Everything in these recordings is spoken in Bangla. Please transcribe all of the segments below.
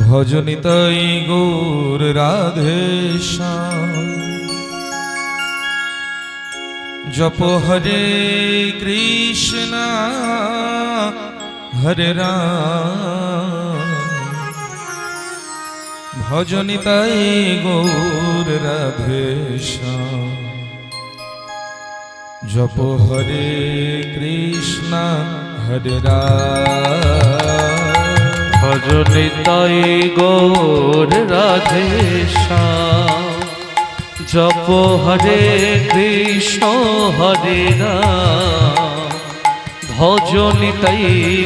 ভজনিতাই গৌর রাধে শ্যাম। জপ হরে কৃষ্ণ, হরে রাম। ভজনিতাই গৌর রাধে শ্যাম। জপ হরে কৃষ্ণ, হরে রাম। ভজনে তাই গোর রাধেশা জপ হরে কৃষ্ণ হরে ভজনে তাই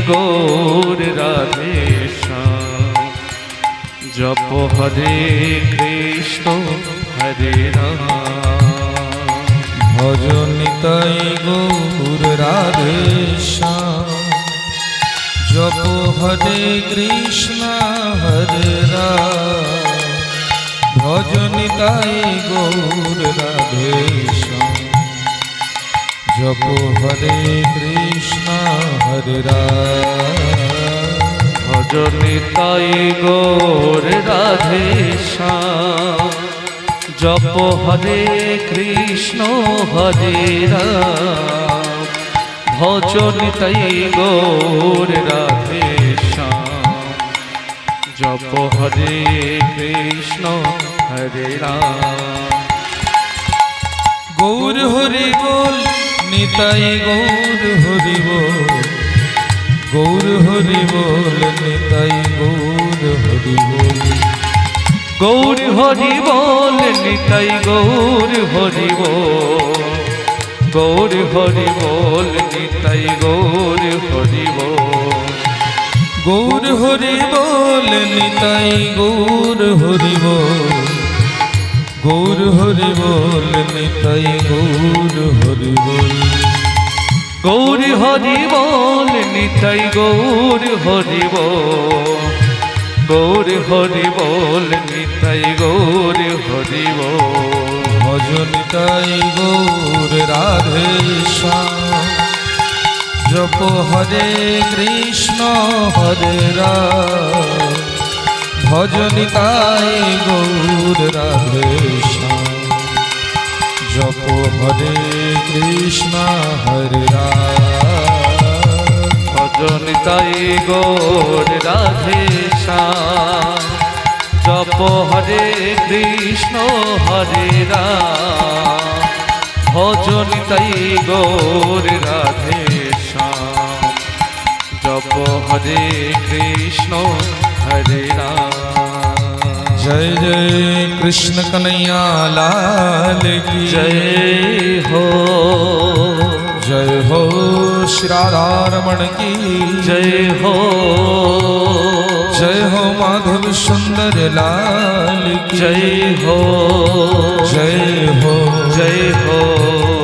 গোর রাধেশা জপ হরে কৃষ্ণ হরে ভজনে তাই গোর রাধেশা জপ হরে কৃষ্ণ হরে রাম। ভজনিতাই গৌর রাধে শ্যাম জপ হরে কৃষ্ণ হরে রাম। ভজনিতাই গৌর রাধে শ্যাম জপ হরে কৃষ্ণ হরে রাম। ভজনিতাই গৌর রাধে জপ হরে কৃষ্ণ, হরে রাম। গৌর হরি বল, নিতাই গৌর হরি বল। গৌর হরি বল, নিতাই গৌর হরি বল। গৌর হরি বল, নিতাই গৌর হরি বল। গৌর হরি বল নিতাই গৌর হরি বল গৌর হরি বল নিতাই গৌর হরি বল গৌর হরি বল নিতাই গৌর হরি বল গৌর হরি বল নিতাই গৌর হরি বল গৌর হরি বল নিতাই গৌর হরি বল ভজন তাই গৌর রাধেশা জপ হরে কৃষ্ণ হরে ভজন তাই গৌর রাধেশা জপ হরে কৃষ্ণ হরে ভজন তাই গৌর রাধেশা জপ হরে কৃষ্ণ হরে ভজনিতাই গৌর রাধে শ্যাম। জপ হরে কৃষ্ণ হরে রাম। জয় জয় কৃষ্ণ কনৈয়া লাল কি। জয় হো जय हो श्राधारमण की। जय हो। जय हो माधव सुंदर लाल जय हो। जय हो। जय हो।